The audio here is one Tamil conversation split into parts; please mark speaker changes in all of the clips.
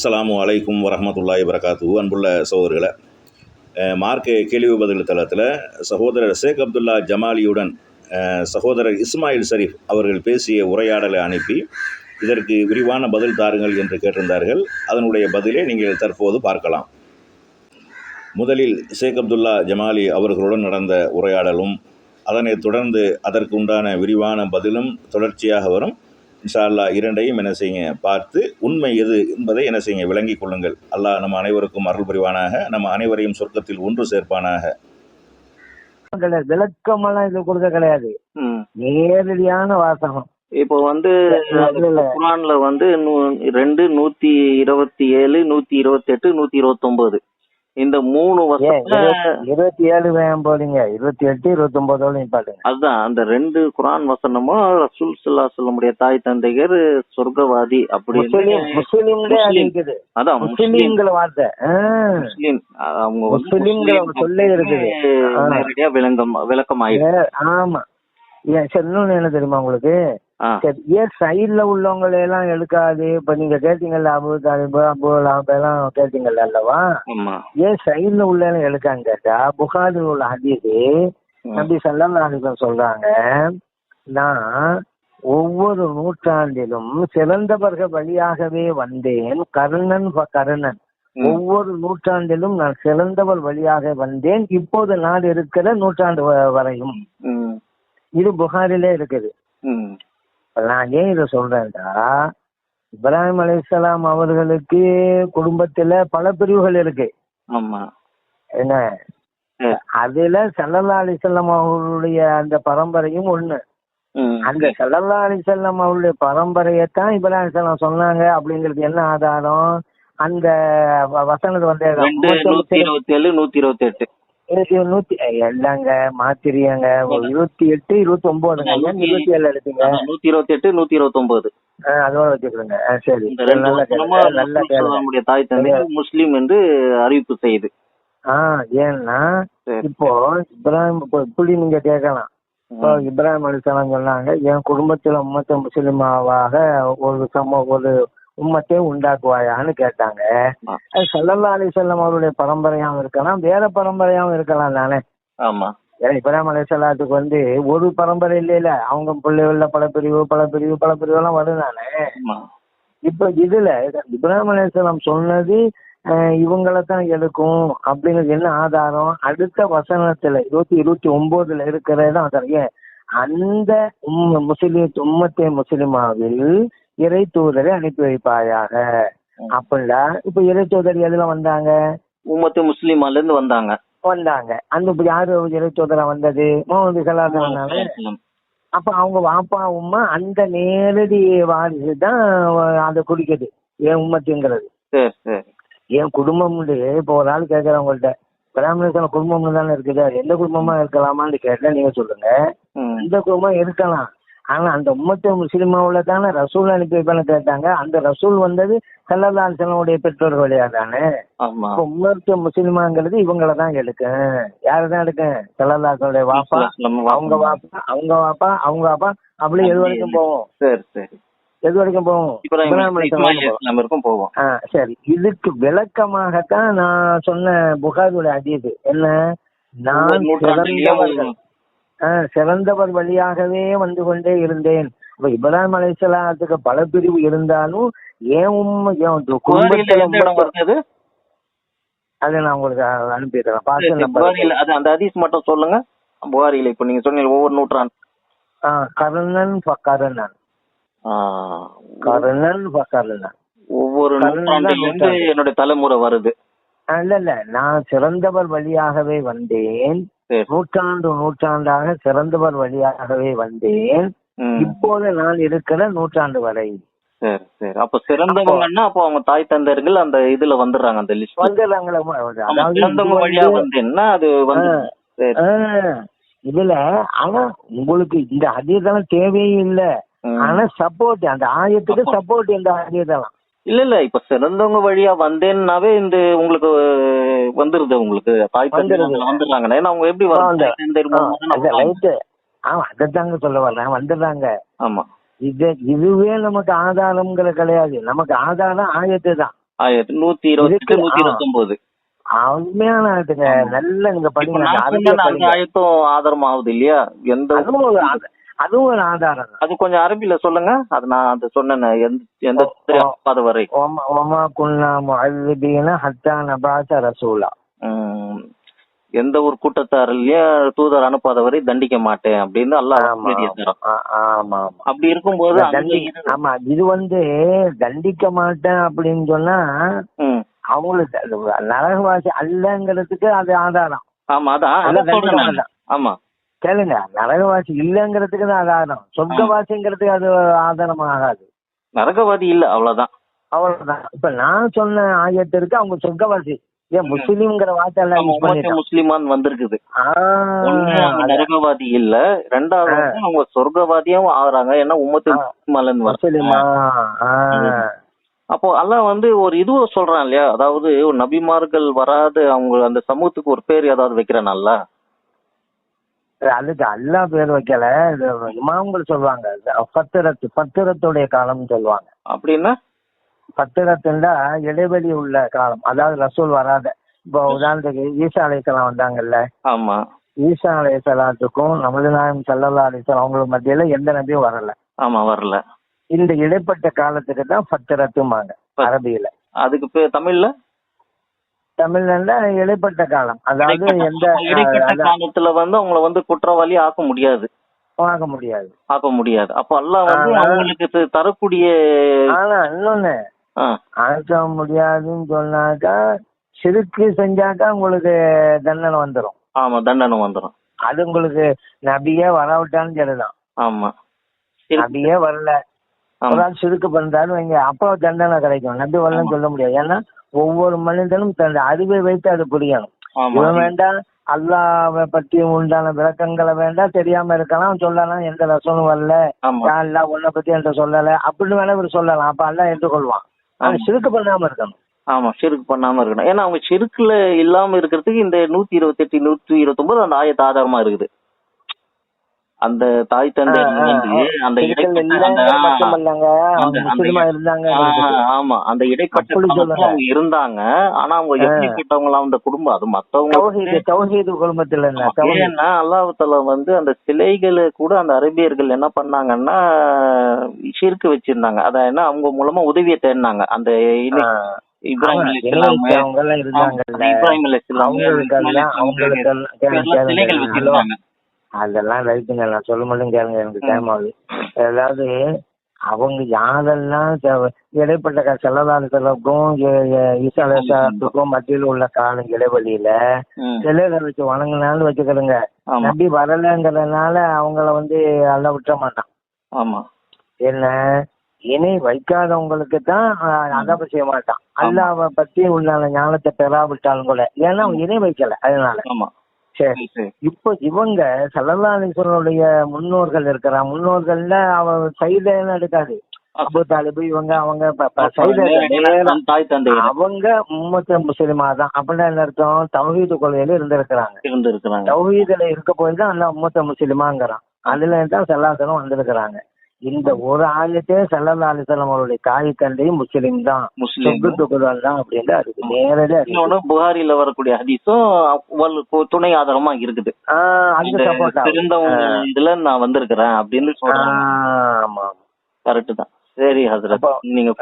Speaker 1: அஸ்ஸலாமு அலைக்கும் வரமத்துல்லாய் வரகாத்து அன்புள்ள சகோதரர்களை அஹ், மார்க்க கேள்வி பதில் தளத்தில் சகோதரர் ஷேக் அப்துல்லா ஜமாலியுடன் சகோதரர் இஸ்மாயில் ஷரீஃப் அவர்கள் பேசிய உரையாடலை அனுப்பி இதற்கு விரிவான பதில் தாருங்கள் என்று கேட்டிருந்தார்கள். அதனுடைய பதிலை நீங்கள் தற்போது பார்க்கலாம். முதலில் ஷேக் அப்துல்லா ஜமாலி அவர்களுடன் நடந்த உரையாடலும் அதனைத் தொடர்ந்து அதற்கு உண்டான விரிவான பதிலும் தொடர்ச்சியாக வரும். இன்ஷா அல்லாஹ் இரண்டையும் என்ன செய்யுங்க பார்த்து உண்மை எது என்பதை என்ன செய்யுங்க விளங்கிக் கொள்ளுங்கள். அல்லாஹ் நம்ம அனைவருக்கும் அருள் புரிவானாக. நம்ம அனைவரையும் சொர்க்கத்தில் ஒன்று சேர்ப்பானாக.
Speaker 2: கிடையாது விளக்கமெல்லாம் இது கொடுக்க கிடையாது. நேரடியான வாசகம்.
Speaker 3: இப்போ வந்து. குரான்ல வந்து நூ- ரெண்டு நூத்தி இருபத்தி ஏழு நூத்தி இருபத்தி எட்டு நூத்தி இருபத்தி ஒன்பது இந்த மூணு வருஷத்துல
Speaker 2: இருபத்தி- ஏழு வேகம் போறீங்க இருபத்தி எட்டு இருபத்தி ஒன்பதோட நிப்பாட்டுங்க
Speaker 3: அதுதான் அந்த ரெண்டு குரான் வசனமும் ரசூல் சல்லா சொல்லமுடைய தாய் தந்தையர் சொர்க்கவாதி அப்படின்னு
Speaker 2: முஸ்லீம் முஸ்லீம்களே
Speaker 3: அதான் முஸ்லீம்.
Speaker 2: முஸ்லீம்ங்கிற வார்த்தை.
Speaker 3: முஸ்லீம். அவங்க வந்து
Speaker 2: முஸ்லீம்ங்கிற
Speaker 3: முஸ்லீம்
Speaker 2: சொல்லே இருக்குது.
Speaker 3: நேரடியா விளங்கம் விளக்கம் ஆயிடுச்சு
Speaker 2: ஆமா. ஏன் இன்னொன்னு என்ன தெரியுமா உங்களுக்கு. சரி ஏன் சைடுல உள்ளவங்களை எல்லாம் எடுக்காது இப்ப நீங்க கேட்டீங்கல்ல அபு தாலிபு அபு லாப் எல்லாம் கேட்டீங்கல்ல அல்லவா ஏன் சைடுல உள்ள எல்லாம் எடுக்கான்னு கேட்டா புகாரில் உள்ள ஹதீது. நபி சல்லல்லாஹு சொல்றாங்க நான் ஒவ்வொரு நூற்றாண்டிலும் சிறந்தவர்கள் வழியாகவே வந்தேன் கருணன் கருணன். ஒவ்வொரு நூற்றாண்டிலும் நான் சிறந்தவர் வழியாக வந்தேன் இப்போது நான் இருக்கிற நூற்றாண்டு வரையும். இது புகாரிலே இருக்குது. நான் ஏன் இதை சொல்றேன்டா இப்ராஹிம் அலைஹிஸ்ஸலாம் அவர்களுக்கு குடும்பத்துல பல பிரிவுகள் இருக்கு.
Speaker 3: ஆமா.
Speaker 2: என்ன. அதுல சல்லல்லா அலிசல்லாம் அவர்களுடைய அந்த பரம்பரையும் ஒண்ணு. அந்த சல்லல்லா அலிசல்லாம் அவருடைய பரம்பரையத்தான் இப்ராஹிம் அலைஹிஸ்ஸலாம் சொன்னாங்க அப்படிங்கிறது என்ன ஆதாரம்? அந்த வசனது வந்து
Speaker 3: நூத்தி இருபத்தி ஏழு நூத்தி இருபத்தி எட்டு
Speaker 2: இருபத்தி நூத்தி எல்லாங்க மாத்திரியாங்க. இருபத்தி எட்டு இருபத்தி ஒன்பதுங்க இருபத்தி ஏழு எடுத்தீங்க?
Speaker 3: நூத்தி இருபத்தி எட்டு நூத்தி இருபத்தி ஒன்பது
Speaker 2: அதோட வச்சுக்கிறேங்க. ஆ, சரி.
Speaker 3: நம்முடைய தாய் தந்தை முஸ்லீம் என்று அறிவிப்பு செய்யுது
Speaker 2: ஆ ஏன்னா. இப்போ இப்ராஹிம் இப்படி நீங்க கேட்கலாம். இப்போ இப்ராஹிம் அலிசலாம் சொன்னாங்க என் குடும்பத்துல உம்மத்த முஸ்லிமாவாக ஒரு சம ஒரு உம்மத்தை உண்டாக்குவாயான்னு கேட்டாங்க. அது சல்லல்லா அலிசல்லாம் அவருடைய பரம்பரையாவும் இருக்கலாம் வேற பரம்பரையாவும் இருக்கலாம் தானே?
Speaker 3: ஆமா.
Speaker 2: ஏன்னா இப்ராஹிம் வந்து ஒரு பரம்பரை இல்லையில அவங்க பிள்ளைகள்ல பல பிரிவு பல பிரிவு பல பிரிவு எல்லாம் வரும் தானே இப்ப இதுல இப்ராஹிம் அலையாம் சொன்னது அஹ், இவங்களை தான் எடுக்கும் அப்படிங்கிறது என்ன ஆதாரம்? அடுத்த வசனத்துல இருபத்தி இருபத்தி ஒன்பதுல இருக்கிறது தான் ஆதாரம். ஏன்? அந்த உம் முஸ்லிம் உம்மத்தே முஸ்லிமாவில் இறை தூதரை அனுப்பி வைப்பாயாக. அப்படின்னா இப்ப இறை தூதர் எதுல வந்தாங்க?
Speaker 3: உம்மத்து முஸ்லீமால இருந்து வந்தாங்க.
Speaker 2: வந்தாங்க. அந்த இப்ப யாரு இறை தூதரா வந்தது? முகமது சலாசம் வந்தாங்க அப்ப அவங்க வாப்பா உம்மா அந்த நேரடி வாரிசு தான் அதை குடிக்குது. என் உம்மத்துங்கிறது. என் குடும்பம் இப்போ ஒரு ஆள் கேட்கறேன் உங்கள்ட்ட பிராமணேசன குடும்பம்னு தானே இருக்குது. அது எந்த குடும்பமா இருக்கலாமான்னு கேட்டா நீங்க சொல்லுங்க. இந்த குடும்பம் இருக்கலாம். ஆனா அந்த உம்மத்து முஸ்லிமாவுல தானே ரசூல் அனுப்பி வைப்பேன்னு கேட்டாங்க. அந்த ரசூல் வந்தது அலிசல்லமுடைய பெற்றோர் வழியா தானே? உம்மத்து முஸ்லிமாங்கிறது இவங்கள தான் எடுக்கும். யாரு தான் எடுக்கும்? சல்லல்லாசனுடைய வாப்பா. அவங்க வாப்பா. அவங்க வாப்பா அவங்க வாப்பா. அப்படி எது வரைக்கும் போவோம்?
Speaker 3: சரி சரி.
Speaker 2: எது வரைக்கும் போவோம்? போவோம். சரி. இதுக்கு விளக்கமாகத்தான் நான் சொன்ன புகாருடைய அதீது என்ன? நான் சிறந்தவர் வழியாகவே வந்து கொண்டே இருந்தேன். இப்ப இப்ராஹிம் அலைஹிஸ்ஸலாத்துக்கு பல பிரிவு இருந்தாலும் ஏன் குடும்பத்துல அதை நான் உங்களுக்கு அனுப்பிடுறேன்.
Speaker 3: புகாரில அது அந்த ஹதீஸ் மட்டும் சொல்லுங்க. புகாரில இப்ப நீங்க சொன்னீங்க ஒவ்வொரு நூற்றாண்டு.
Speaker 2: கருணன் கருணன்.
Speaker 3: ஒவ்வொரு
Speaker 2: கருணன்
Speaker 3: நூற்றாண்டுல இருந்து
Speaker 2: நூற்றாண்டு.
Speaker 3: என்னுடைய தலைமுறை வருது.
Speaker 2: இல்ல இல்ல நான் சிறந்தவர் வழியாகவே வந்தேன். நூற்றாண்டு நூற்றாண்டாக சிறந்தவர் வழியாகவே வந்தேன். இப்போது நான் இருக்கிற நூற்றாண்டு வரை.
Speaker 3: சரி சரி. அப்ப சிறந்தவங்கன்னா அப்போ அவங்க தாய் தந்தையர்கள் அந்த இதுல வந்துடுறாங்க அந்த லிஸ்ட்
Speaker 2: வந்துடுறாங்களே
Speaker 3: வழியா
Speaker 2: வந்து,
Speaker 3: வந்தேன்னா அது வந்து
Speaker 2: இதுல ஆனா உங்களுக்கு இந்த அதீதெல்லாம் தேவையே இல்ல. ஆனா சப்போர்ட் அந்த ஆயத்துக்கு. சப்போர்ட் இந்த அதீதெல்லாம்
Speaker 3: இல்ல இல்ல. இப்ப சிறந்தவங்க வழியா வந்தேன்னாவே இந்த உங்களுக்கு வந்துருது உங்களுக்கு. வந்துடுறாங்க ஏன்னா அவங்க எப்படி வராங்க.
Speaker 2: ரைட்டு ஆமா அதைத்தாங்க சொல்ல வர்றேன். வந்துடுறாங்க.
Speaker 3: ஆமா.
Speaker 2: இது இதுவே நமக்கு ஆதாரம்ங்கிற கிடையாது. நமக்கு ஆதாரம் ஆயத்து தான்.
Speaker 3: ஆயிரத்தி நூத்தி இருபத்தி
Speaker 2: இதுக்கு-
Speaker 3: நூத்தி. இருபத்தி ஒன்பது
Speaker 2: உண்மையான ஆயத்துங்க. நல்ல நீங்க படிங்க.
Speaker 3: ஆயத்தும் ஆதாரம் ஆகுது இல்லையா? எந்த
Speaker 2: அதுவும் ஒரு ஆதாரம்
Speaker 3: அது கொஞ்சம் அரபில சொல்லுங்க. அது நான் அது சொன்னேன் எந்த. அது வரை.
Speaker 2: ஒம- குன்னா முஅல்லிபீன ஹத்தா நபாச ரசூலா.
Speaker 3: எந்த ஒரு கூட்டத்தாரிலையும் தூதர் அனுப்பாத வரை தண்டிக்க மாட்டேன் அப்படின்னு அல்லாஹ் அப்படி இருக்கும்போது
Speaker 2: ஆமா இது வந்து தண்டிக்க மாட்டேன் அப்படின்னு சொன்னா. அவங்களுக்கு நரகவாசி அல்லங்கிறதுக்கு அது ஆதாரம்.
Speaker 3: ஆமா அதான். ஆமா.
Speaker 2: கேளுங்க நரகவாசி இல்லங்கிறதுக்கு தான் ஆதாரம். சொர்க்கவாசிங்கிறதுக்கு அது ஆதாரம் ஆகாது
Speaker 3: நரகவாதி இல்ல அவ்வளவுதான்.
Speaker 2: அவ்வளவுதான். இப்ப நான் சொன்ன ஆயத்திற்கு அவங்க சொர்க்கவாசி. ஏன் முஸ்லீம்ங்கிற வார்த்தை எல்லாம்
Speaker 3: முஸ்லிமான் வந்திருக்குது. நரகவாதி இல்ல ரெண்டாவது அவங்க சொர்க்கவாதியும் ஆகுறாங்க. ஏன்னா. முஸ்லிமாலன்னு வர
Speaker 2: முஸ்லிமா.
Speaker 3: அப்போ அல்லாஹ் வந்து ஒரு இதுவ சொல்றான் இல்லையா? அதாவது நபிமார்கள் வராத அவங்க அந்த சமூகத்துக்கு ஒரு பேர் ஏதாவது வைக்கிறானல்ல
Speaker 2: அதுக்கு அல்லா பேர் வைக்கல. இது இமாம்கள் சொல்லுவாங்க. பத்திரத்து பத்திரத்துடைய காலம்னு சொல்லுவாங்க.
Speaker 3: அப்படின்னா?
Speaker 2: பத்திரத்துண்டா இடைவெளி உள்ள காலம். அதாவது ரசூல் வராத. இப்போ உதாரணத்துக்கு ஈசா அலைசலாம் வந்தாங்கல்ல?
Speaker 3: ஆமா.
Speaker 2: ஈசா அலைசலாத்துக்கும் நமது நாயம் சல்லல்லா அலிசலாம் அவங்களுக்கு மத்தியில எந்த நபியும் வரல.
Speaker 3: ஆமா வரல.
Speaker 2: இந்த இடைப்பட்ட காலத்துக்கு தான் பத்திரத்துமாங்க அரபியில.
Speaker 3: அதுக்கு பேர் தமிழ்ல?
Speaker 2: தமிழ்ல இடைப்பட்ட காலம். அதாவது எந்த
Speaker 3: இடைப்பட்ட காலத்துல வந்து அவங்கள வந்து குற்றவாளி ஆக்க முடியாது.
Speaker 2: ஆக முடியாது.
Speaker 3: ஆக்க முடியாது. அப்ப அல்லாஹ் வந்து அவங்களுக்கு தரக்கூடிய
Speaker 2: ஆனா இன்னொன்னு ஆக்க முடியாதுன்னு சொன்னாக்கா சிறுக்கு செஞ்சாக்கா உங்களுக்கு தண்டனை வந்துடும்
Speaker 3: ஆமா தண்டனை வந்துடும்
Speaker 2: அது உங்களுக்கு நபியே வரவிட்டாலும் சரிதான்.
Speaker 3: ஆமா.
Speaker 2: நபியே வரல. ஒரு ஆள் சிறுக்கு பண்றாரு வைங்க அப்போ தண்டனை கிடைக்கும். நபி வரலன்னு சொல்ல முடியாது. ஏன்னா ஒவ்வொரு மனிதனும் தன் அறிவை வைத்து அது புரியணும். இவன் வேண்டாம் அல்லாவை பற்றி உண்டான விளக்கங்களை வேண்டாம் தெரியாம இருக்கலாம். சொல்லலாம் எந்த ரசனும் வரல. அல்லாஹ் உன்னை பத்தி என்கிட்ட சொல்லல. அப்படின்னு வேணா இவர் சொல்லலாம். அப்ப அல்லாஹ் ஏற்றுக்கொள்வான். ஆனா. சிறுக்கு பண்ணாம இருக்கணும்.
Speaker 3: ஆமா ஷிருக்கு பண்ணாம இருக்கணும். ஏன்னா அவங்க ஷிருக்குல இல்லாம இருக்கிறதுக்கு இந்த நூத்தி இருபத்தி எட்டு நூத்தி இருபத்தி ஒன்பது அந்த ஆயத்த ஆதாரமா இருக்குது. அந்த தாய் தந்தை. அந்த ஆமா. அந்த இடைப்பட்ட இருந்தாங்க. ஆனா அவங்க
Speaker 2: ஆ.
Speaker 3: எப்படிப்பட்டவங்களாம் அந்த குடும்பம் அது மத்தவங்க
Speaker 2: குடும்பத்துல
Speaker 3: ஏன்னா அல்லாஹால வந்து அந்த சிலைகளை கூட அந்த அரபியர்கள் என்ன பண்ணாங்கன்னா ஷிர்கு வச்சிருந்தாங்க. அத என்ன அவங்க மூலமா உதவியை தேடினாங்க. அந்த இப்ராஹிம் இப்ராஹிம் சிலைகள் வச்சிருந்தாங்க.
Speaker 2: அதெல்லாம் ரைட்டுங்க. நான் சொல்ல மட்டும் கேளுங்க. எனக்கு டைம் ஆகுது. அதாவது அவங்க யாரெல்லாம் இடைப்பட்ட செல்லதான செலவுக்கும் ஈசாலத்துக்கும் மத்தியில் உள்ள கால இடைவெளியில சிலைகளை வச்சு வணங்கினாலும் வச்சுக்கிறோங்க நம்பி வரலங்கிறதுனால அவங்கள வந்து அல்ல விட்ட மாட்டான்.
Speaker 3: ஆமா.
Speaker 2: என்ன? இணை வைக்காதவங்களுக்கு தான் அதாப செய்ய மாட்டான் அல்லாவை பத்தி உள்ள ஞானத்தை பெறாவிட்டாலும் கூட. ஏன்னா அவன் இணை வைக்கல. அதனால.
Speaker 3: ஆமா.
Speaker 2: சரி. இப்போ இவங்க சல்லல்லாஹுடைய முன்னோர்கள் இருக்கிறா முன்னோர்கள்ல அவ சைதன்னு எடுக்காது. அபு தாலிபு இவங்க அவங்க
Speaker 3: தாய் தந்தை.
Speaker 2: அவங்க உம்மத்த முஸ்லிமா தான். அப்படின்னா என்ன அர்த்தம்? தௌஹீது கொள்கையில இருந்திருக்கிறாங்க.
Speaker 3: இருந்து இருக்கிறாங்க
Speaker 2: தௌஹீதுல இருக்க போய் தான் அல்ல உம்மத்த முஸ்லிமாங்கிறான். அதுல தான் சல்லாசனம் வந்திருக்கிறாங்க. இந்த ஒரு ஆயத்தே சல்லல்லா அலிசல்லாம் அவருடைய தாய் தந்தையும் முஸ்லிம் தான்.
Speaker 3: முஸ்லீம்.
Speaker 2: சொத்துக்குதான் தான் அப்படின்னு அதுக்கு நேரடியா.
Speaker 3: இன்னொன்னு புகாரில வரக்கூடிய ஹதீஸும் வல்- கு- துணை ஆதாரமா இருக்குது. திருந்தவங்க இதுல நான் வந்திருக்கிறேன் அப்படின்னு
Speaker 2: ஆமா
Speaker 3: கரெக்ட் தான். சரி ஹசரத். நீங்க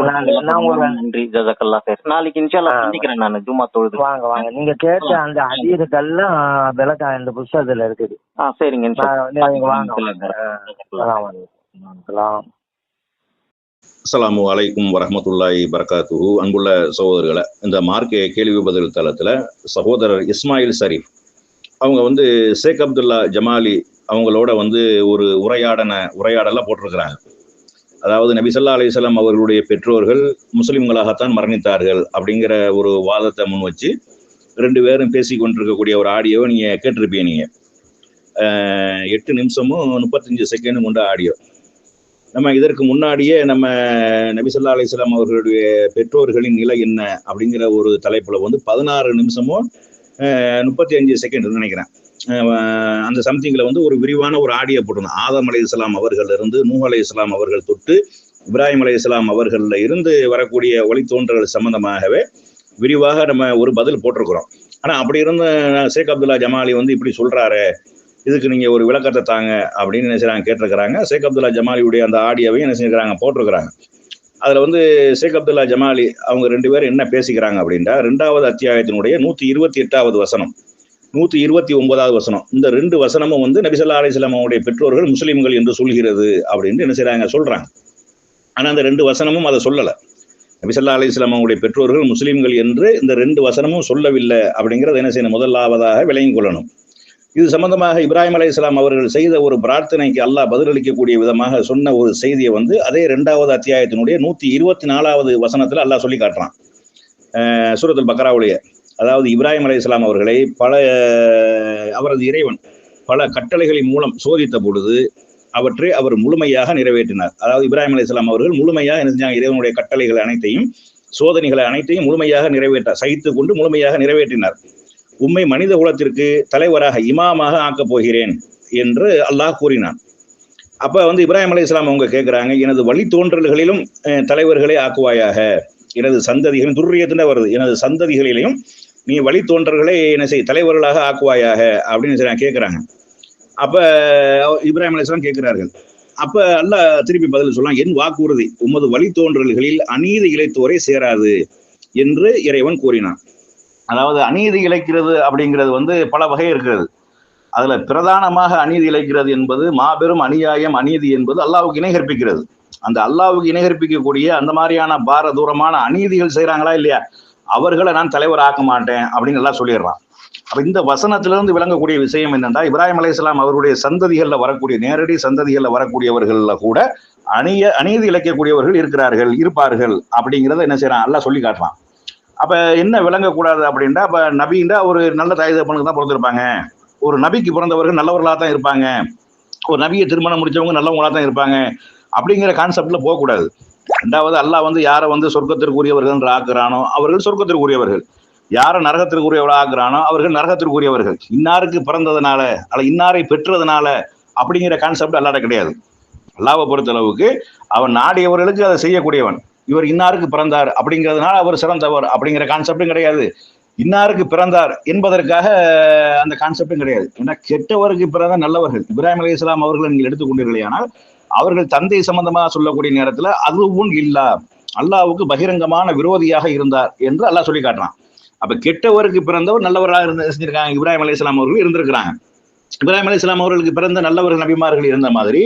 Speaker 3: நன்றி. ஜசாக்கல்லா சார் நாளைக்கு இன்ஷால்லா. சந்திக்கிறேன் நான் ஜும்மா தொழுது
Speaker 2: வாங்க வாங்க. நீங்க கேட்ட அந்த அதீதுக்கெல்லாம் விளக்கம் இந்த புஸ்தகத்துல இருக்குது.
Speaker 3: ஆ சரிங்க
Speaker 2: வாங்க
Speaker 3: அல்லாஹ்.
Speaker 2: அஸ்ஸலாமு அலைக்கும். அஸ்ஸலாம்.
Speaker 1: அஸ்ஸலாமு பரகாத்துஹு அன்புள்ள சகோதரர்களை இந்த மார்க்க கேள்வி பதில் தளத்தில் சகோதரர் இஸ்மாயில் ஷரீஃப் அவங்க வந்து ஷேக் அப்துல்லா ஜமாலி அவங்களோட வந்து ஒரு உரையாடன உரையாடலாம் போட்டிருக்கிறாங்க அதாவது நபிசல்லா அலிசல்லாம் அவர்களுடைய பெற்றோர்கள் முஸ்லிம்களாகத்தான் மரணித்தார்கள் அப்படிங்கிற ஒரு வாதத்தை முன் வச்சு ரெண்டு பேரும் பேசி கொண்டிருக்கக்கூடிய ஒரு ஆடியோவை நீங்கள் கேட்டிருப்பீங்க நீங்கள் எட்டு நிமிஷமும் முப்பத்தஞ்சு செகண்டும் கொண்ட ஆடியோ நம்ம இதற்கு முன்னாடியே நம்ம நபிசல்லா அலிஸ்லாம் அவர்களுடைய பெற்றோர்களின் நிலை என்ன அப்படிங்கிற ஒரு தலைப்புல வந்து பதினாறு நிமிஷமும் முப்பத்தி அஞ்சு செகண்ட் நினைக்கிறேன். அந்த சம்திங்ல வந்து ஒரு விரிவான ஒரு ஆடியோ போட்டிருந்தோம். ஆதம் அலி இஸ்லாம் அவர்கள் இருந்து நூஹ் அலி இஸ்லாம் அவர்கள் தொட்டு இப்ராஹிம் அலி இஸ்லாம் அவர்களில் இருந்து வரக்கூடிய வழித்தோன்றல் சம்பந்தமாகவே விரிவாக நம்ம ஒரு பதில் போட்டிருக்கிறோம். ஆனால் அப்படி இருந்த ஷேக் அப்துல்லா ஜமாலி வந்து இப்படி சொல்றாரு இதுக்கு நீங்க ஒரு விளக்கத்தை தாங்க அப்படின்னு என்ன செய்கிறாங்க கேட்டிருக்கிறாங்க. ஷேக் அப்துல்லா ஜமாலியுடைய அந்த ஆடியோவையும் என்ன செஞ்சுக்கிறாங்க போட்டிருக்கிறாங்க. அதுல வந்து ஷேக் அப்துல்லா ஜமாலி அவங்க ரெண்டு பேரும் என்ன பேசிக்கிறாங்க அப்படின்டா ரெண்டாவது அத்தியாயத்தினுடைய நூத்தி இருபத்தி எட்டாவது வசனம் நூத்தி இருபத்தி ஒன்பதாவது வசனம். இந்த ரெண்டு வசனமும் வந்து நபிசல்லா அலிஸ்லாம் பெற்றோர்கள் முஸ்லீம்கள் என்று சொல்கிறது அப்படின்னு என்ன செய்கிறாங்க சொல்றாங்க. ஆனா அந்த ரெண்டு வசனமும் அதை சொல்லல. நபிசல்லா அலிஸ்லாம் பெற்றோர்கள் முஸ்லீம்கள் என்று இந்த ரெண்டு வசனமும் சொல்லவில்லை அப்படிங்கிறத என்ன செய்யணும் முதலாவதாக விளங்கிக் கொள்ளணும். இது சம்பந்தமாக இப்ராஹிம் அலி இஸ்லாம் அவர்கள் செய்த ஒரு பிரார்த்தனைக்கு அல்லாஹ் பதிலளிக்கக்கூடிய விதமாக சொன்ன ஒரு செய்தியை வந்து அதே இரண்டாவது அத்தியாயத்தினுடைய நூத்தி இருபத்தி நாலாவது வசனத்துல அல்லாஹ் சொல்லி காட்டுறான். அஹ் சூரத்துல் பக்ராவுடைய. அதாவது இப்ராஹிம் அலி இஸ்லாம் அவர்களை பல அவரது இறைவன் பல கட்டளைகளின் மூலம் சோதித்த பொழுது அவற்றை அவர் முழுமையாக நிறைவேற்றினார். அதாவது இப்ராஹிம் அலி இஸ்லாம் அவர்கள் முழுமையாக என்ன செஞ்சாங்க? இறைவனுடைய கட்டளைகள் அனைத்தையும் சோதனைகளை அனைத்தையும் முழுமையாக நிறைவேற்றார் சகித்து கொண்டு முழுமையாக நிறைவேற்றினார். உம்மை மனித குலத்திற்கு தலைவராக இமாமாக ஆக்கப் போகிறேன் என்று அல்லாஹ் கூறினான். அப்ப வந்து இப்ராஹிம் அலி இஸ்லாம் அவங்க கேட்குறாங்க எனது வழித்தோன்றல்களிலும் தலைவர்களை ஆக்குவாயாக. எனது சந்ததிகளும் துர்ரியத்துல வருது. எனது சந்ததிகளிலையும் நீ வழித்தோன்றல்களை என்ன செய் தலைவர்களாக ஆக்குவாயாக. அப்படின்னு சொல்லி கேட்குறாங்க அப்ப இப்ராஹிம் அலி இஸ்லாம் கேட்கிறார்கள் அப்ப அல்லாஹ் திருப்பி பதில் சொல்லலாம் என் வாக்குறுதி உமது வழித்தோன்றல்களில் அநீதி இழைத்தோரை சேராது என்று இறைவன் கூறினான். அதாவது அநீதி இழைக்கிறது அப்படிங்கிறது வந்து பல வகை இருக்கிறது. அதுல பிரதானமாக அநீதி இழைக்கிறது என்பது மாபெரும் அநியாயம் அநீதி என்பது அல்லாவுக்கு இணை கற்பிக்கிறது. அந்த அல்லாவுக்கு இணை கற்பிக்கக்கூடிய அந்த மாதிரியான பார தூரமான அநீதிகள் செய்கிறாங்களா இல்லையா? அவர்களை நான் தலைவர் ஆக்க மாட்டேன் அப்படின்னு எல்லாம் சொல்லிடுறான். அப்ப இந்த வசனத்திலிருந்து விளங்கக்கூடிய விஷயம் என்னென்னா இப்ராஹிம் அலைஹிஸ்ஸலாம் அவருடைய சந்ததிகள்ல வரக்கூடிய நேரடி சந்ததிகள்ல வரக்கூடியவர்கள்ல கூட அணிய அநீதி இழைக்கக்கூடியவர்கள் இருக்கிறார்கள் இருப்பார்கள் அப்படிங்கிறத என்ன செய்யறான் அல்லாஹ் சொல்லி காட்டுறான். அப்போ என்ன விளங்கக்கூடாது அப்படின்னா அப்போ நபின்னா ஒரு நல்ல தாய் தகப்பனுக்கு தான் பிறந்திருப்பாங்க. ஒரு நபிக்கு பிறந்தவர்கள் நல்லவர்களாக தான் இருப்பாங்க. ஒரு நபியை திருமணம் முடித்தவங்க நல்லவங்களாக தான் இருப்பாங்க. அப்படிங்கிற கான்செப்டில் போகக்கூடாது. ரெண்டாவது அல்லாஹ் வந்து யாரை வந்து சொர்க்கத்திற்குரியவர்கள் என்று ஆக்குறானோ அவர்கள் சொர்க்கத்திற்குரியவர்கள். யாரை நரகத்திற்குரியவர்களா ஆக்குறானோ அவர்கள் நரகத்திற்குரியவர்கள். இன்னாருக்கு பிறந்ததுனால அல்ல இன்னாரை பெற்றதுனால அப்படிங்கிற கான்செப்ட் அல்லாட கிடையாது. அல்லாவை பொறுத்தளவுக்கு அவன் நாடியவர்களுக்கு அதை செய்யக்கூடியவன். இவர் இன்னாருக்கு பிறந்தார் அப்படிங்கிறதுனால அவர் சிறந்தவர் அப்படிங்கிற கான்செப்டும் கிடையாது. இன்னாருக்கு பிறந்தார் என்பதற்காக அந்த கான்செப்டும் கிடையாது. ஏன்னா கெட்டவருக்கு பிறந்த நல்லவர்கள் இப்ராஹிம் அலி இஸ்லாம் அவர்களை நீங்கள் எடுத்துக்கொண்டீர்களேயானால் அவர்கள் தந்தை சம்பந்தமாக சொல்லக்கூடிய நேரத்தில் அதுவும் இல்லா. அல்லாவுக்கு பகிரங்கமான விரோதியாக இருந்தார் என்று அல்லாஹ் சொல்லி காட்டுறான். அப்ப கெட்டவருக்கு பிறந்தவர் நல்லவராக இருந்து செஞ்சிருக்காங்க. இப்ராஹிம் அலி இஸ்லாம் அவர்கள் இருந்திருக்கிறாங்க. இப்ராஹிம் அலி இஸ்லாம் அவர்களுக்கு பிறந்த நல்லவர்கள் நபிமார்கள் இருந்த மாதிரி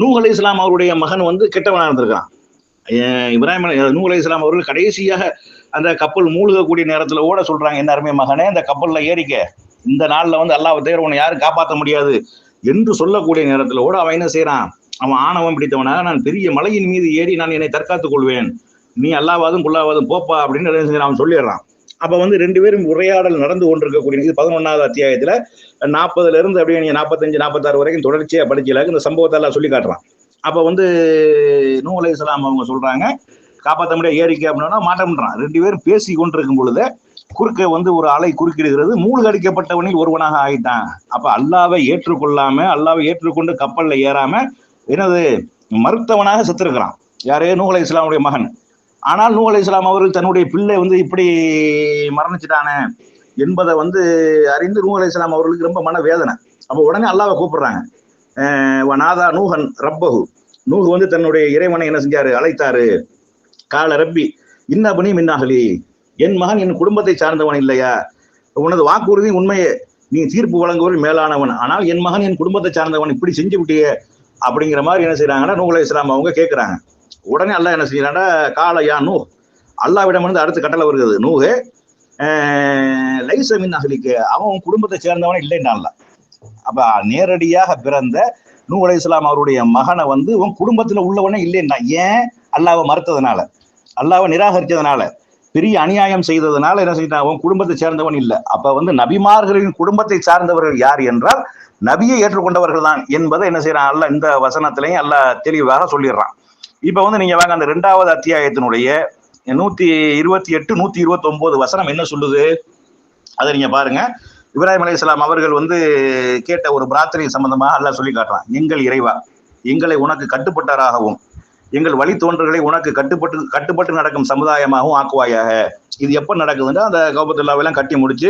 Speaker 1: நூ அலி இஸ்லாம் அவருடைய மகன் வந்து கெட்டவனாக இருந்திருக்கான் இப்ராஹிம் அலி நூ அலி இஸ்லாம் அவர்கள் கடைசியாக அந்த கப்பல் மூழ்கக்கூடிய நேரத்தில் ஓட சொல்றாங்க என்ன அருமை மகனே அந்த கப்பலில் ஏறிக்க. இந்த நாளில் வந்து அல்லாஹ் தேர் உன்னை யாரும் காப்பாற்ற முடியாது. என்று சொல்லக்கூடிய நேரத்தில் ஓட அவன் என்ன செய்யறான் அவன் ஆணவம் பிடித்தவனாக நான் பெரிய மலையின் மீது ஏறி நான் என்னை தற்காத்துக் கொள்வேன். நீ அல்லாவாதும் குல்லாவாதும் போப்பா. அப்படின்னு அவன் சொல்லிடுறான். அப்போ வந்து ரெண்டு பேரும் உரையாடல் நடந்து கொண்டிருக்கக்கூடிய இது பதினொன்னாவது அத்தியாயத்தில் நாற்பதுல இருந்து அப்படியே நீங்கள் நாற்பத்தஞ்சு நாற்பத்தாறு வரைக்கும் தொடர்ச்சியாக படிக்கல இந்த சம்பவத்தை எல்லாம் சொல்லி காட்டுறான். அப்போ வந்து நூ அலைஹிஸ்ஸலாம் அவங்க சொல்றாங்க காப்பாற்ற முடியாது ஏரிக்கை அப்படின்னா மாட்டோம்ன்றான். ரெண்டு பேரும் பேசி கொண்டிருக்கும் பொழுது குறுக்க வந்து ஒரு அலை குறுக்கிடுகிறது மூழ்கடிக்கப்பட்டவனில் ஒருவனாக ஆகிட்டான் அப்ப அல்லாவை ஏற்றுக்கொள்ளாம அல்லாவை ஏற்றுக்கொண்டு கப்பல்ல ஏறாம என்னது மறுத்தவனாக செத்துருக்கிறான். யாரே? நூ இஸ்லாமுடைய மகன். ஆனால் நூ இஸ்லாம் அவர்கள் தன்னுடைய பிள்ளை வந்து இப்படி மரணிச்சிட்டானே என்பதை வந்து அறிந்து நூ இஸ்லாம் அவர்களுக்கு ரொம்ப மன வேதனை அப்போ உடனே அல்லாவை கூப்பிடுறாங்க. அஹ் நாதா ரப்பகு நூகு வந்து தன்னுடைய இறைவனை என்ன செஞ்சாரு? அழைத்தாரு. கால ரப்பி இன்னபுனி மின்னாகலி. என் மகன் என் குடும்பத்தை சார்ந்தவன் இல்லையா? உனது வாக்குறுதி உண்மையே. நீ தீர்ப்பு வழங்குவதில் மேலானவன். ஆனால் என் மகன் என் குடும்பத்தை சார்ந்தவன் இப்படி செஞ்சு விட்டியே. அப்படிங்கிற மாதிரி என்ன செய்யறாங்கன்னா நூலை இஸ்லாம் அவங்க கேட்குறாங்க உடனே அல்லாஹ் என்ன செய்யறாங்கன்னா கால யா நூ அல்லாவிடம் இருந்து அடுத்த கட்டளை வருகிறது. நூகு லைசமின் லைச அகலிக்கு அவன் உன் குடும்பத்தை சேர்ந்தவனே இல்லைன்னா அப்ப நேரடியாக பிறந்த நூ அலை இஸ்லாம் அவருடைய மகனை வந்து உன் குடும்பத்துல உள்ளவனே இல்லைன்னா ஏன் அல்லாவை மறுத்ததுனால? அல்லாவை நிராகரித்ததுனால பெரிய அநியாயம் செய்ததுனால என்ன செய்யறான் உன் குடும்பத்தை சேர்ந்தவன் இல்லை. அப்ப வந்து நபிமார்களின் குடும்பத்தை சார்ந்தவர்கள் யார் என்றால் நபியை ஏற்றுக்கொண்டவர்கள் தான் என்பதை என்ன செய்யறான்? அல்ல இந்த வசனத்திலையும் அல்ல தெளிவாக சொல்லிடுறான். இப்ப வந்து நீங்க வாங்க அந்த ரெண்டாவது அத்தியாயத்தினுடைய நூத்தி இருபத்தி எட்டு நூத்தி இருபத்தி ஒன்பது வசனம் என்ன சொல்லுது? அதை நீங்க பாருங்க. இப்ராஹிம் அலைஹிஸ்ஸலாம் அவர்கள் வந்து கேட்ட ஒரு பிரார்த்தனை சம்பந்தமாக அல்லாஹ் சொல்லி காட்டுறான். எங்கள் இறைவா எங்களை உனக்கு கட்டுப்பட்டாராகவும் எங்கள் வழி தோன்றர்களை உனக்கு கட்டுப்பட்டு கட்டுப்பட்டு நடக்கும் சமுதாயமாகவும் ஆக்குவாயாக. இது எப்போ நடக்குதுன்னா அந்த கௌபத்துல்லாவெல்லாம் கட்டி முடிச்சு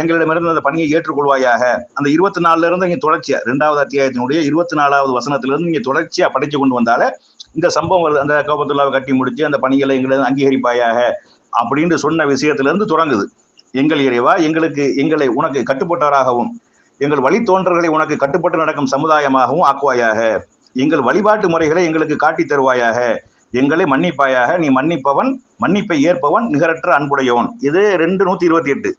Speaker 1: எங்களிடமிருந்து அந்த பணியை ஏற்றுக்கொள்வாயாக. அந்த இருபத்தி நாலுல இருந்து இங்க தொடர்ச்சியா ரெண்டாவது அத்தியாயத்தினுடைய இருபத்தி நாலாவது வசனத்திலிருந்து இங்கே தொடர்ச்சியா படிச்சு கொண்டு வந்தால இந்த சம்பவம் வருது. அந்த கௌபத்துல்லாவை கட்டி முடிச்சு அந்த பணிகளை எங்களை அங்கீகரிப்பாயாக அப்படின்னு சொன்ன விஷயத்திலிருந்து தொடங்குது. எங்கள் இறைவா எங்களுக்கு எங்களை உனக்கு கட்டுப்பட்டவராகவும் எங்கள் வழித்தோன்றல்களை உனக்கு கட்டுப்பட்டு நடக்கும் சமுதாயமாகவும் ஆக்குவாயாக. எங்கள் வழிபாட்டு முறைகளை எங்களுக்கு காட்டித் தருவாயாக. எங்களை மன்னிப்பாயாக. நீ மன்னிப்பவன் மன்னிப்பை ஏற்பவன் நிகரற்ற அன்புடையவன். இது ரெண்டு நூத்தி இருபத்தி எட்டு.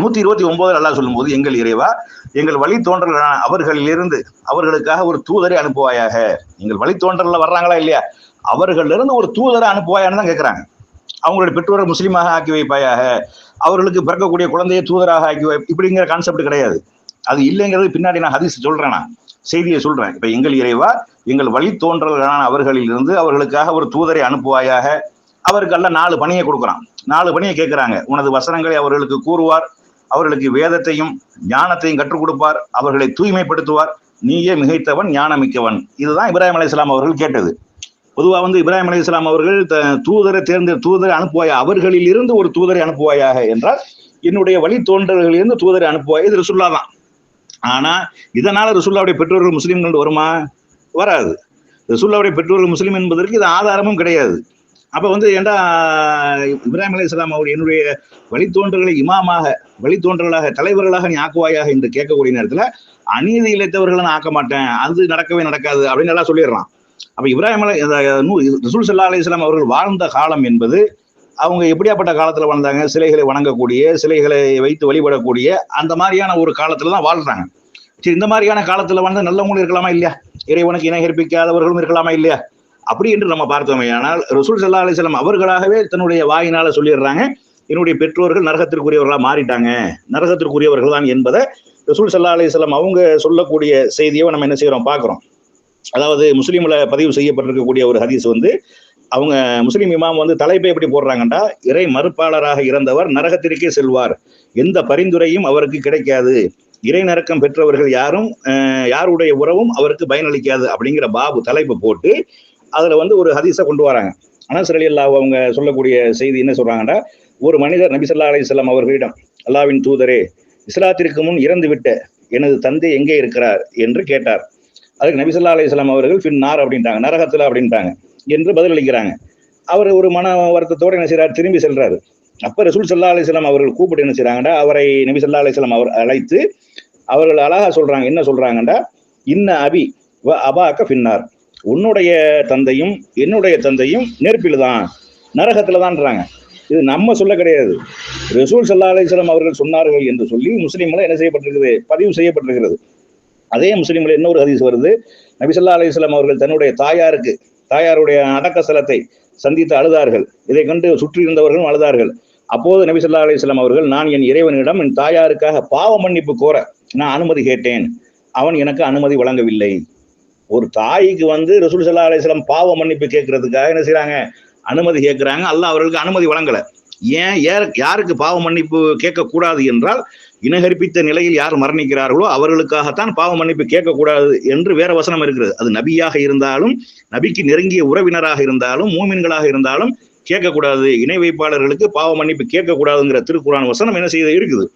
Speaker 1: நூத்தி இருபத்தி ஒன்பது அல்லாஹ் சொல்லும்போது எங்கள் இறைவா எங்கள் வழித்தோன்றலான அவர்களிலிருந்து அவர்களுக்காக ஒரு தூதரை அனுப்புவாயாக. எங்கள் வழித்தோன்றல்ல வர்றாங்களா இல்லையா? அவர்களிலிருந்து ஒரு தூதரை அனுப்புவாயான்னு தான் கேட்கிறாங்க அவங்களுடைய பெற்றோரை முஸ்லீமாக ஆக்கி வைப்பாயாக. அவர்களுக்கு பிறக்கக்கூடிய குழந்தையை தூதராக ஆக்கி இப்படிங்கிற கான்செப்ட் கிடையாது. அது இல்லைங்கிறது பின்னாடி நான் ஹதீஸ் சொல்றேன்? நான் செய்தியை சொல்றேன். இப்ப எங்கள் இறைவா எங்கள் வழித்தோன்றல்களான அவர்களிலிருந்து அவர்களுக்காக ஒரு தூதரை அனுப்புவாயாக. அவருக்கெல்லாம் நாலு பணியை கொடுக்குறான். நாலு பணியை கேட்குறாங்க. உனது வசனங்களை அவர்களுக்கு கூறுவார். அவர்களுக்கு வேதத்தையும் ஞானத்தையும் கற்றுக் கொடுப்பார். அவர்களை தூய்மைப்படுத்துவார். நீயே மிகைத்தவன் ஞானமிக்கவன். இதுதான் இப்ராஹிம் அலைஹிஸ்ஸலாம் அவர்கள் கேட்டது. பொதுவாக வந்து இப்ராஹிம் அலைஹிஸ்ஸலாம் அவர்கள் தூதரை தேர்ந்த தூதரை அனுப்புவாயா? அவர்களில் இருந்து ஒரு தூதரை அனுப்புவாயாக என்றால் என்னுடைய வழி தோன்றர்களிலிருந்து தூதரை அனுப்புவாய்? இது ரிசுல்லா தான். ஆனால் இதனால் ரிசுல்லாவுடைய பெற்றோர்கள் முஸ்லீம்கள் வருமா? வராது. ரிசுல்லாவுடைய பெற்றோர்கள் முஸ்லீம் என்பதற்கு இது ஆதாரமும் கிடையாது. அப்போ வந்து ஏண்டா இப்ராஹிம் அலைஹிஸ்ஸலாம் அவர் என்னுடைய வழித்தோன்றர்களை இமாமாக வழித்தோன்றலாக தலைவர்களாக நீ ஆக்குவாயாக என்று கேட்கக்கூடிய நேரத்தில் அநீதி இழைத்தவர்களை நான் ஆக்க மாட்டேன். அது நடக்கவே நடக்காது அப்படின்னு எல்லாம் சொல்லிடுறான். அப்ப இப்ராஹிம் அலை நூ- ரசூல் சல்லா அலிஸ்லாம் அவர்கள் வாழ்ந்த காலம் என்பது அவங்க எப்படியாப்பட்ட காலத்துல வாழ்ந்தாங்க? சிலைகளை வணங்கக்கூடிய சிலைகளை வைத்து வழிபடக்கூடிய அந்த மாதிரியான ஒரு காலத்துல தான் வாழ்றாங்க. சரி இந்த மாதிரியான காலத்துல வாழ்ந்த நல்லவங்களும் இருக்கலாமா இல்லையா? இறைவனுக்கு இணை கற்பிக்காதவர்களும் இருக்கலாமா இல்லையா? அப்படி என்று நம்ம பார்த்தோமே. ஆனால் ரசூல் சல்லா அலிஸ்லாம் அவர்களாகவே தன்னுடைய வாயினால சொல்லிடுறாங்க. என்னுடைய பெற்றோர்கள் நரகத்திற்குரியவர்களா மாறிட்டாங்க. நரகத்திற்குரியவர்கள் தான் என்பதை ரசூல் சல்லா அலிஸ்லாம் அவங்க சொல்லக்கூடிய செய்தியை நம்ம என்ன செய்யறோம் பார்க்கிறோம். அதாவது முஸ்லீம்ல பதிவு செய்யப்பட்டிருக்கக்கூடிய ஒரு ஹதீஸ் வந்து அவங்க முஸ்லீம் இமாம் வந்து தலைப்பை எப்படி போடுறாங்கன்றா இறை மறுப்பாளராக இறந்தவர் நரகத்திற்கே செல்வார். எந்த பரிந்துரையும் அவருக்கு கிடைக்காது. இறை நரக்கம் பெற்றவர்கள் யாரும் யாருடைய உறவும் அவருக்கு பயனளிக்காது அப்படிங்கிற பாபு தலைப்பு போட்டு அதுல வந்து ஒரு ஹதீஸை கொண்டு வராங்க. அனஸ் அலி அல்லாஹ் அவங்க சொல்லக்கூடிய செய்தி என்ன சொல்றாங்கன்னா ஒரு மனிதர் நபி ஸல்லல்லாஹு அவர்களிடம் அல்லாவின் தூதரே இஸ்லாத்திற்கு முன் இறந்து விட்ட எனது தந்தை எங்கே இருக்கிறார்? என்று கேட்டார். அதுக்கு நபிசல்லா அலிஸ்லாம் அவர்கள் பின் நார் அப்படின்ட்டாங்க. நரகத்தில் அப்படின்ட்டாங்க. என்று பதிலளிக்கிறாங்க. அவர் ஒரு மன வருத்தத்தோடு என்ன செய்கிறார் திரும்பி செல்றாரு. அப்ப ரசூல் சல்லா அலிஸ்லாம் அவர்கள் கூப்பிட்டு என்ன செய்றாங்கடா? அவரை நபி சல்லா அலிஸ்லாம் அவர் அழைத்து அவர்கள் அழகா சொல்றாங்க. என்ன சொல்றாங்கடா? இன்ன அபி வ அபாக்க பின்னார் உன்னுடைய தந்தையும் என்னுடைய தந்தையும் நெருப்பில் தான். நரகத்துல தான்றாங்க. இது நம்ம சொல்ல கிடையாது. ரசூல் சல்லா அலிஸ்லாம் அவர்கள் சொன்னார்கள் என்று சொல்லி முஸ்லீம்களை என்ன செய்யப்பட்டிருக்குது? பதிவு செய்யப்பட்டிருக்கிறது. அதே முஸ்லீம்ல இன்னொரு ஹதீஸ் வருது. நபிசல்லா அலிஸ்லாம் அவர்கள் தன்னுடைய தாயாருக்கு தாயாருடைய அடக்க ஸ்தலத்தை சந்தித்து அழுதார்கள். இதை கண்டு சுற்றி இருந்தவர்களும் அழுதார்கள். அப்போது நபிசல்லா அலிஸ்லாம் அவர்கள் நான் என் இறைவனிடம் என் தாயாருக்காக பாவ மன்னிப்பு கோர நான் அனுமதி கேட்டேன். அவன் எனக்கு அனுமதி வழங்கவில்லை. ஒரு தாய்க்கு வந்து ரசூல் சல்லா அலிஸ்லாம் பாவ மன்னிப்பு கேட்கறதுக்காக என்ன செய்யறாங்க அனுமதி கேட்கிறாங்க. அல்லாஹ் அவர்களுக்கு அனுமதி வழங்கலை. ஏன் யாருக்கு பாவ மன்னிப்பு கேட்கக்கூடாது என்றால் இனகற்பித்த நிலையில் யார் மரணிக்கிறார்களோ அவர்களுக்காகத்தான் பாவ மன்னிப்பு கேட்கக்கூடாது என்று வேற வசனம் இருக்கிறது. அது நபியாக இருந்தாலும் நபிக்கு நெருங்கிய உறவினராக இருந்தாலும் மூமின்களாக இருந்தாலும் கேட்கக்கூடாது. இணை வைப்பாளர்களுக்கு பாவ மன்னிப்பு கேட்கக்கூடாதுங்கிற திருக்குறான் வசனம் என்ன செய்து இருக்குது?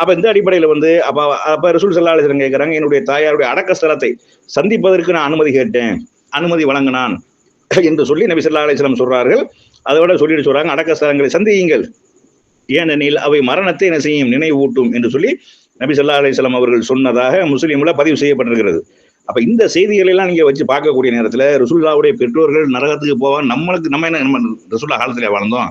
Speaker 1: அப்ப இந்த அடிப்படையில வந்து அப்ப அப்ப ரசூல் சல்லா கேட்கிறாங்க என்னுடைய தாயாருடைய அடக்க ஸ்தலத்தை சந்திப்பதற்கு நான் அனுமதி கேட்டேன். அனுமதி வழங்கினான். என்று சொல்லி நபி சொல்லா அலிஸ்லாம் சொல்றார்கள். அதோட சொல்லிட்டு சொல்றாங்க அடக்க ஸ்தலங்களை சந்தியுங்கள். ஏனெனில் அவை மரணத்தை என்ன செய்யும்? நினைவூட்டும் என்று சொல்லி நபி சொல்லா அலிஸ்லாம் அவர்கள் சொன்னதாக முஸ்லீம்ல பதிவு செய்யப்பட்டிருக்கிறது. அப்ப இந்த செய்திகளை எல்லாம் நீங்க வச்சு பார்க்கக்கூடிய நேரத்துல ருசுல்லாவுடைய பெற்றோர்கள் நரகத்துக்கு போவா நம்மளுக்கு நம்ம என்ன நம்ம ரசூல்லா காலத்துல வாழ்ந்தோம்.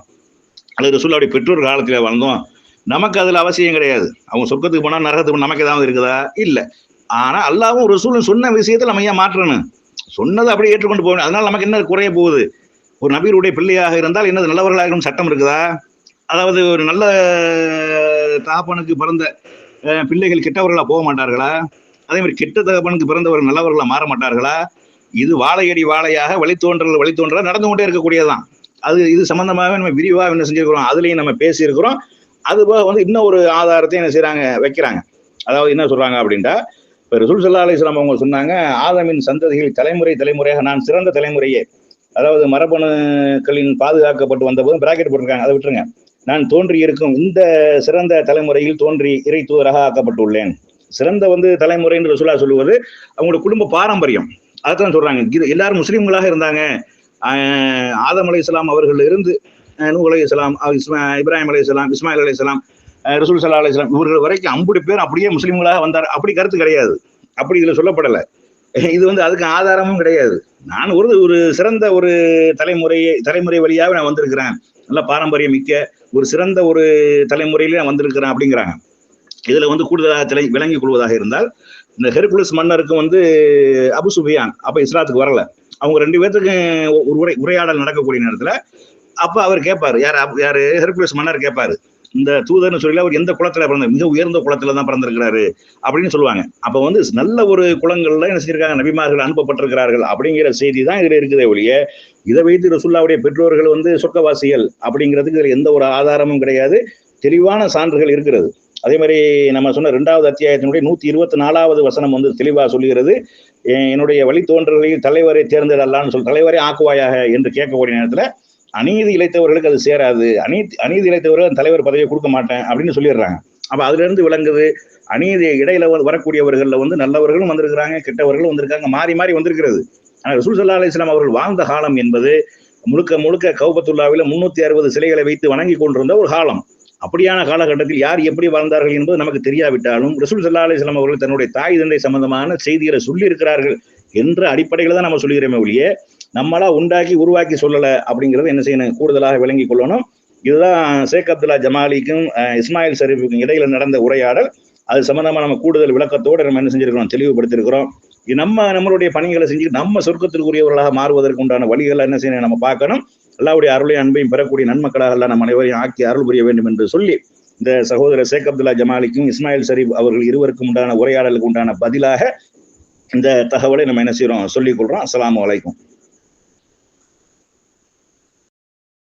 Speaker 1: அல்லது ரசூல்லாவுடைய பெற்றோர் காலத்திலே வாழ்ந்தோம். நமக்கு அதுல அவசியம் கிடையாது. அவங்க சொர்க்கத்துக்கு போனா நரகத்துக்கு நமக்கு ஏதாவது இருக்குதா? இல்ல. ஆனா அல்லாவும் ரசூலும் சொன்ன விஷயத்தை நம்ம ஏன் மாற்றணும்? சொன்னதை அப்படியே ஏற்றுக்கொண்டு போகணும். அதனால நமக்கு என்ன குறைய போகுது? ஒரு நபீருடைய பிள்ளையாக இருந்தால் என்னது நல்லவர்களாக சட்டம் இருக்குதா? அதாவது ஒரு நல்ல தகப்பனுக்கு பிறந்த பிள்ளைகள் கெட்டவர்களா போக மாட்டார்களா? அதே மாதிரி கெட்ட தகப்பனுக்கு பிறந்தவர்கள் நல்லவர்களா மாற மாட்டார்களா? இது வாழையடி வாழையாக வழித்தோன்றல் வழித்தோன்றல் நடந்து கொண்டே இருக்கக்கூடியதுதான். அது இது சம்பந்தமாக நம்ம விரிவாக என்ன செஞ்சிருக்கிறோம் அதுலேயும் நம்ம பேசியிருக்கிறோம். அதுபோக வந்து இன்னும் ஒரு ஆதாரத்தையும் என்ன செய்கிறாங்க வைக்கிறாங்க. அதாவது என்ன சொல்கிறாங்க அப்படின்ட்டா இப்போ ரிசுல் சல்லா அலிஸ்லாம் அவங்க சொன்னாங்க ஆதமின் சந்ததிகள் தலைமுறை தலைமுறையாக நான் சிறந்த தலைமுறையே. அதாவது மரபணுக்களின் பாதுகாக்கப்பட்டு வந்தபோதும் பிராக்கெட் போட்டிருக்காங்க அதை விட்டுருங்க. நான் தோன்றி இருக்கும் இந்த சிறந்த தலைமுறையில் தோன்றி இறை தூதராக ஆக்கப்பட்டுள்ளேன். சிறந்த வந்து தலைமுறை என்று ரசூலா சொல்லுவது அவங்களோட குடும்ப பாரம்பரியம். அதைத்தான் சொல்றாங்க. இது எல்லாரும் முஸ்லீம்களாக இருந்தாங்க. ஆதம் அலை இஸ்லாம் அவர்கள் இருந்து நூ நூஹ் அலை இஸ்லாம் இஸ்மா இப்ராஹிம் அலை இஸ்லாம் இஸ்மாயில் அலை இஸ்லாம் ரசூல் சல்லா அலி இஸ்லாம் இவர்கள் வரைக்கும் ஐம்பது பேர் அப்படியே முஸ்லீம்களாக வந்தார். அப்படி கருத்து கிடையாது. அப்படி இதுல சொல்லப்படலை. இது வந்து அதுக்கு ஆதாரமும் கிடையாது. நான் ஒரு ஒரு சிறந்த ஒரு தலைமுறையை தலைமுறை வழியாக நான் வந்திருக்கிறேன். நல்ல பாரம்பரியம் மிக்க ஒரு சிறந்த ஒரு தலைமுறையிலே நான் வந்திருக்கிறேன் அப்படிங்கிறாங்க. இதில் வந்து கூடுதலாக தலை விளங்கிக் கொள்வதாக இருந்தால் இந்த ஹெர்குலஸ் மன்னருக்கு வந்து அபு சுஃபியான் அப்போ இஸ்லாத்துக்கு வரல. அவங்க ரெண்டு பேர்த்துக்கும் ஒரு உரை உரையாடல் நடக்கக்கூடிய நேரத்தில் அப்போ அவர் கேட்பார் யார் யார்? ஹெர்குலஸ் மன்னர் கேட்பாரு இந்த தூதர்னு சொல்லி அவர் எந்த குளத்துல பிறந்த மிக உயர்ந்த குளத்துல தான் பிறந்திருக்கிறாரு அப்படின்னு சொல்லுவாங்க. அப்ப வந்து நல்ல ஒரு குளங்கள்ல என்ன செஞ்சிருக்காங்க நபிமார்கள் அனுப்பப்பட்டிருக்கிறார்கள் அப்படிங்கிற செய்தி தான் இதுல இருக்குதே ஒழிய இதை வைத்து ரசுல்லாவுடைய பெற்றோர்கள் வந்து சொர்க்கவாசிகள் அப்படிங்கிறதுக்கு இதுல எந்த ஒரு ஆதாரமும் கிடையாது. தெளிவான சான்றுகள் இருக்கிறது. அதே மாதிரி நம்ம சொன்ன ரெண்டாவது அத்தியாயத்தினுடைய நூத்தி இருபத்தி நாலாவது வசனம் வந்து தெளிவா சொல்லுகிறது. என்னுடைய வழித்தோன்றல்களில் தலைவரை தேர்ந்தெடலான்னு சொல் தலைவரை ஆக்குவாயாக என்று கேட்கக்கூடிய நேரத்தில் அநீதி இழைத்தவர்களுக்கு அது சேராது. அநீதி அநீதி இழைத்தவர்கள் அந்த தலைவர் பதவியை கொடுக்க மாட்டேன் அப்படின்னு சொல்லிடுறாங்க. அப்ப அதுல இருந்து விளங்குது அநீதி இடையில வரக்கூடியவர்களில் வரக்கூடியவர்கள்ல வந்து நல்லவர்களும் வந்திருக்கிறாங்க கெட்டவர்களும் வந்திருக்காங்க மாறி மாறி வந்திருக்கிறது. ஆனால் ரசூல் சல்லா அலிஸ்லாம் அவர்கள் வாழ்ந்த காலம் என்பது முழுக்க முழுக்க கௌபத்துல்லாவில முன்னூத்தி அறுபது சிலைகளை வைத்து வணங்கி கொண்டிருந்த ஒரு காலம். அப்படியான காலகட்டத்தில் யார் எப்படி வாழ்ந்தார்கள் என்பது நமக்கு தெரியாவிட்டாலும் ரசூல் சல்லா அலிஸ்லாம் அவர்கள் தன்னுடைய தாய் தந்தை சம்பந்தமான செய்திகளை சொல்லி இருக்கிறார்கள் என்ற அடிப்படையில் தான் நம்ம சொல்லுகிறோமே ஒழிய நம்மளா உண்டாக்கி உருவாக்கி சொல்லல அப்படிங்கிறத என்ன செய்யணும்? கூடுதலாக விளங்கி கொள்ளணும். இதுதான் ஷேக் அப்துல்லா ஜமாலிக்கும் இஸ்மாயில் ஷரீஃபுக்கும் இடையில நடந்த உரையாடல். அது சம்பந்தமா நம்ம கூடுதல் விளக்கத்தோடு நம்ம என்ன செஞ்சிருக்கிறோம்? தெளிவுபடுத்திருக்கிறோம். இது நம்ம நம்மளுடைய பணிகளை செஞ்சு நம்ம சொர்க்கத்திற்குரியவர்களாக மாறுவதற்கு உண்டான வழிகளை என்ன செய்யணும்? நம்ம பார்க்கணும். எல்லாவுடைய அருளையும் அன்பையும் பெறக்கூடிய நன்மக்களாக எல்லாம் நம்ம அனைவரையும் ஆக்கி அருள் புரிய வேண்டும் என்று சொல்லி இந்த சகோதரர் ஷேக் அப்துல்லா ஜமாலிக்கும் இஸ்மாயில் ஷரீப் அவர்கள் இருவருக்கும் உண்டான உரையாடலுக்கு உண்டான பதிலாக இந்த தகவலை நம்ம என்ன செய்யறோம்? சொல்லிக் கொள்றோம். அஸ்லாம் வலைக்கும்